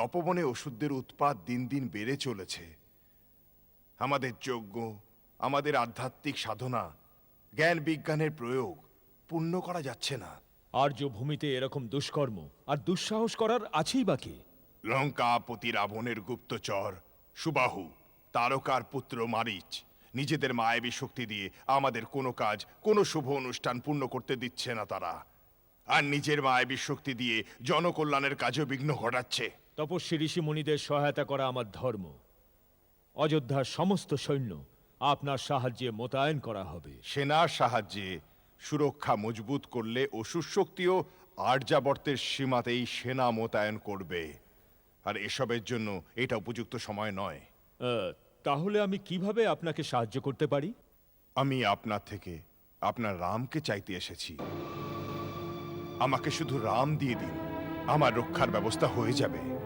তপবনে ওষুধদের উৎপাদ দিন দিন বেড়ে চলেছে। আমাদের যজ্ঞ আমাদের আধ্যাত্মিক সাধনা জ্ঞান বিজ্ঞানের প্রয়োগ পূর্ণ করা যাচ্ছে না। আর্য ভূমিতে এরকম দুষ্কর্ম আর দুঃসাহস করার আছেই বাকি লঙ্কাপতি রাবণের গুপ্তচর সুবাহু তারকার পুত্র মারিচ নিজেদের মায়াবী শক্তি দিয়ে আমাদের কোনো কাজ কোনো শুভ অনুষ্ঠান পূর্ণ করতে দিচ্ছে না তারা। আর নিজের মায়াবী শক্তি দিয়ে জনকল্যাণের কাজও বিঘ্ন ঘটাচ্ছে। তপস্বী ঋষি মুনিদের সহায়তা করা আমার ধর্ম। অযোধ্যার সমস্ত সৈন্য আপনার সাহায্যে মোতায়েন করা হবে। সেনার সাহায্যে সুরক্ষা মজবুত করলে অসুর শক্তিও আর্যাবর্তের সীমাতেই সেনা মোতায়েন করবে। আর এসবের জন্য এটা উপযুক্ত সময় নয়। আহ, তাহলে আমি কীভাবে আপনাকে সাহায্য করতে পারি? আমি আপনার থেকে আপনার রামকে চাইতে এসেছি। আমাকে শুধু রাম দিয়ে দিন। আমার রক্ষার ব্যবস্থা হয়ে যাবে।